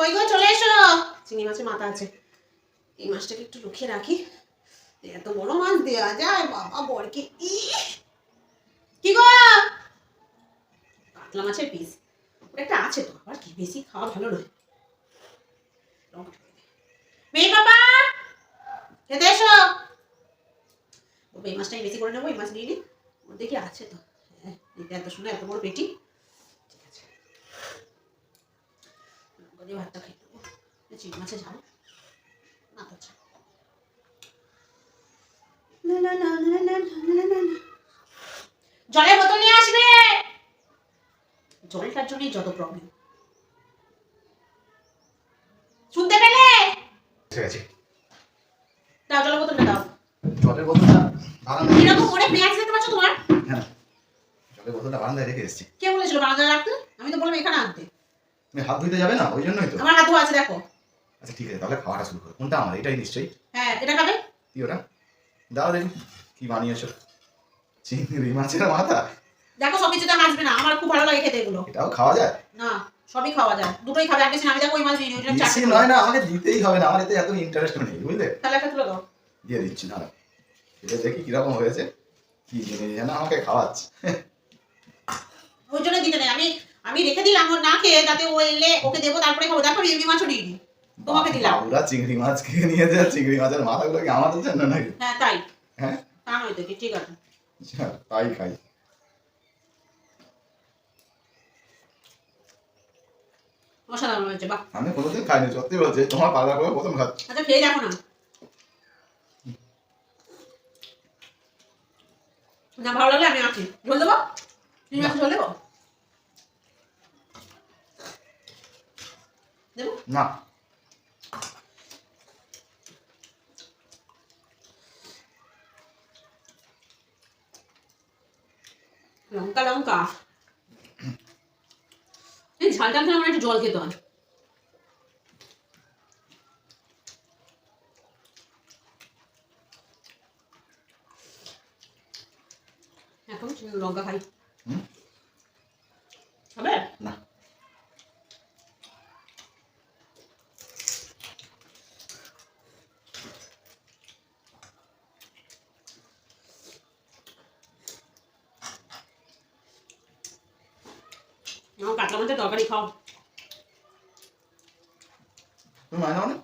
কই গো, চলে এসো। চিংড়ি মাছের মাথা আছে। এই মাছটাকে একটু রুখিয়ে রাখি। এত বড় মাছ দেওয়া যায়, বাবা, বরকে। ই কি গো? কাতলা মাছের পিস। ওটা একটা আছে তো, আবার কি বেশি খাওয়া ভালো নয়। মেয়ে বাবা খেতে এসো। ও এই মাছটাই বেশি করে নেব, এই মাছ নিয়ে নি। ওর দেখি আছে তো। হ্যাঁ এত সুন্দর এত বড় পেটি। ভাতটা খেয়ে নেব। মাছে ঝাল। না তো জলের বোতল নিয়ে আসবে! জলটার জন্যই যত প্রবলেম শুনতে পেলে? ঠিক আছে দাও জলের বোতলটা দাও। জলের বোতলটা করে পেঁয়াজ তোমার? কে রাখতে? আমি তো বললাম এখানে আনতে। তুমি হাত ধুইতে যাবে না? ওই জন্যই তো। আমার হাত ধোয়া আছে দেখো। আচ্ছা ঠিক আছে তাহলে খাওয়াটা শুরু করো। কোনটা আমার? এটাই নিশ্চয়ই। হ্যাঁ এটা খাবে? কি ওটা? দাও দেখি কি বানিয়েছো? চিংড়ি মাছের মাথা? দেখো সব কিছুতে হাসবে না। আমার খুব ভালো লাগে খেতে এগুলো। এটাও খাওয়া যায়? না সবই খাওয়া যায়। দুটোই খাবে। আর আমি দেখো ওই মাছ নিয়ে বেশি চারটে নয় না আমাকে দিতেই হবে না। আমার এতে এত ইন্টারেস্ট নেই বুঝলে? তাহলে একটা তুলে দাও। দিয়ে দিচ্ছি না এটা দেখি কীরকম হয়েছে। কি জিনিস যেন আমাকে খাওয়াচ্ছে। ওই জন্য দিতে নেই। আমি আমি রেখে দিলাম ওর না খেয়ে যাতে ও এলে ওকে দেবো তারপরে খাব তারপরে এমনি মাছও নিয়ে তোমাকে দিলাম। ওরা চিংড়ি মাছ খেয়ে নিয়েছে আর চিংড়ি মাছের মাথাগুলো কি আমাদের জন্য নাকি? হ্যাঁ তাই। হ্যাঁ? তা নয় তো কি, ঠিক আছে। আচ্ছা, তাই খাই। অসাধারণ হয়েছে বাহ। আমি কোনোদিন খাইনি সত্যি বলছি তোমার পাড়ার করে প্রথম খাচ্ছি। আচ্ছা খেয়ে দেখো না। না ভালো লাগলে আমি আছি। ঝোল দেবো? তুমি ঝোল দেবো? না লঙ্কা লঙ্কা এই ঝাল খেলে আমার একটু জল খেতে হয়। এখন লঙ্কা খাই হুম? হবে না আমার কাতলা মাছের তরকারি খাও তুমি মায় না না।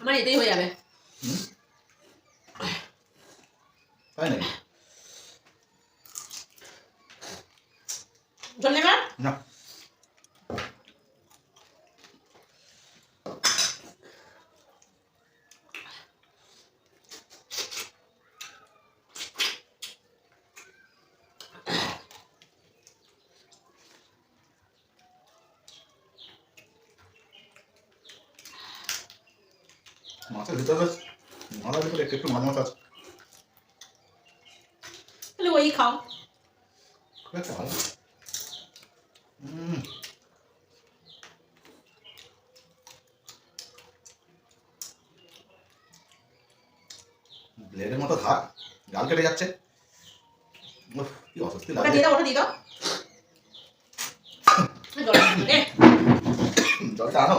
আমার এতেই হয়ে যাবে তাই নাকি জল নেবে না মাছের ভিতরে মাথার ভিতরে একটু একটু মাছ মাছ আছে। তাহলে ওই খাও। খুব একটা ভালো। হুম ব্লেডের মতো ধার। গাল কেটে যাচ্ছে। কি অস্বস্তি দাও ওটা দিয়ে দাও। জলটা আনো।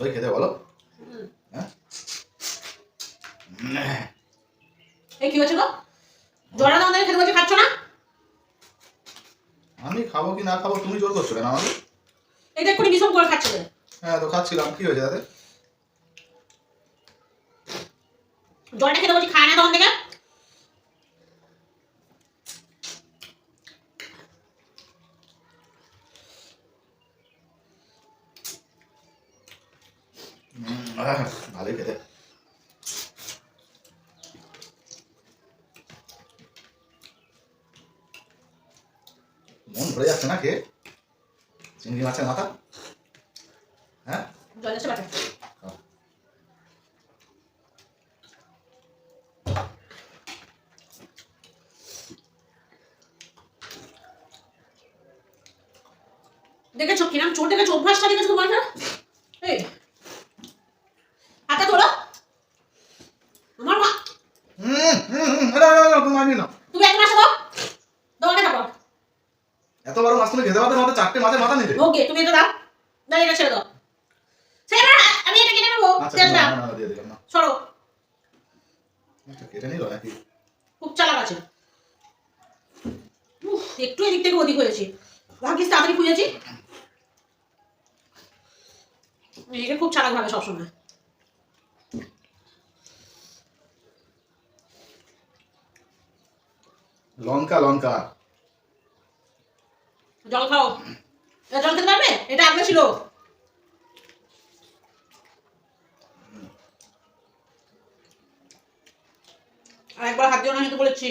ভালোই খেতে বলো এই কি হয়েছে গো জোড়া দাও খেতে বলছে খাচ্ছ না আমি খাব কি না খাব তুমি জোর করছ কেন আমাকে এই দেখ করে বিষম করে খাচ্ছো হ্যাঁ তো খাচ্ছিলাম কি হয়েছে তাতে জোড়াটা খেতে বলছি খায় না তখন থেকে ভালোই খেতে। মন ভরে যাচ্ছে না খেয়ে চিংড়ি মাছের মাথা? হ্যাঁ? দেখেছ কিরাম চোর দেখেছ? অভ্যাসটা দেখেছ তোমার না এই হাতে তোলো আমার মা হুম হুম হুম, না, না, না, না, তুমি মানবি না তুমি এক মাসে দাও দোকানে থাকো এত বড় মাছ তুমি খেতে পারবে না চারটে ওকে তুমি এটা দাও। দাও এটা ছেড়ে দাও। ছেড়ে দাও, আমি এটা কেটে নেব। ছেড়ে দাও। না, না, না সরো। কেটে নিল নাকি? খুব চালাক আছে। উফ, একটু এদিক থেকে ওদিক হয়েছে। ভাগ্যিস তাড়াতাড়ি খুঁজেছি। এটা খুব চালাক ভাবে সবসময়। লঙ্কা লঙ্কা। জল খাও। জল খেতে পারবে? এটা আগে ছিল। আর একবার হাত দিয়ে না হেঁটে বলেছি।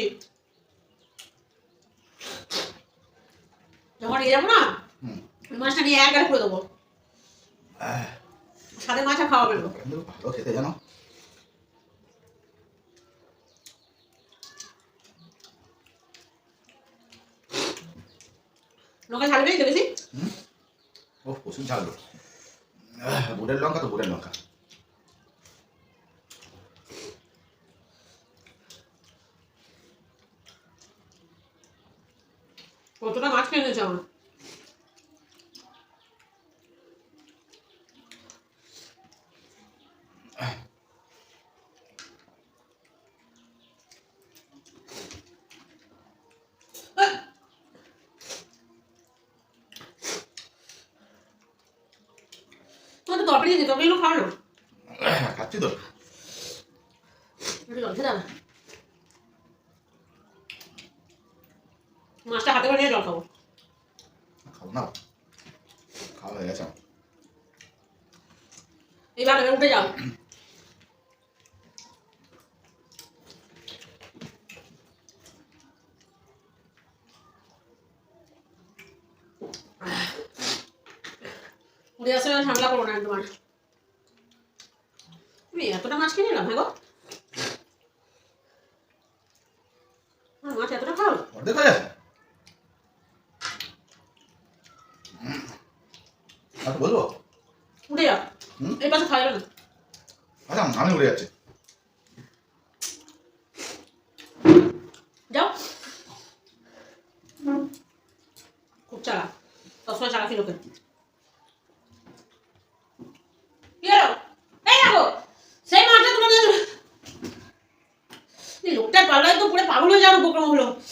যখন নিয়ে যাব না মাছটা নিয়ে এক করে দেবো। সাথে মাছ আর খাওয়াবে না ভালো খেতে জানো। লঙ্কা ঝালবেই তো বেশি? ও প্রচুর ঝাল বুটের লঙ্কা তো বুটের লঙ্কা। কতটা মাছ কিনেছে আমার? তোমার তো তরকারি দিতে তরকারি খাও না আহ, খাচ্ছি তো একটু দাও মাছটা হাতে করে নিয়ে জল খাব খাব না খাওয়া হয়ে গেছে এইবার উঠে যাও উড়ে আসলে ঝামেলা করব না তোমার। তুমি এতটা মাছ কিনে নিলাম হ্যাঁ গো মাছ এতটা খাও বলব? যাও। এই পাশে খাইবে না। আচ্ছা আমি উড়ে যাচ্ছি। যাও। খুব চালা। সবসময় চালাকি লোকের কি হলো এই দেখো সেই মাছটা তোমার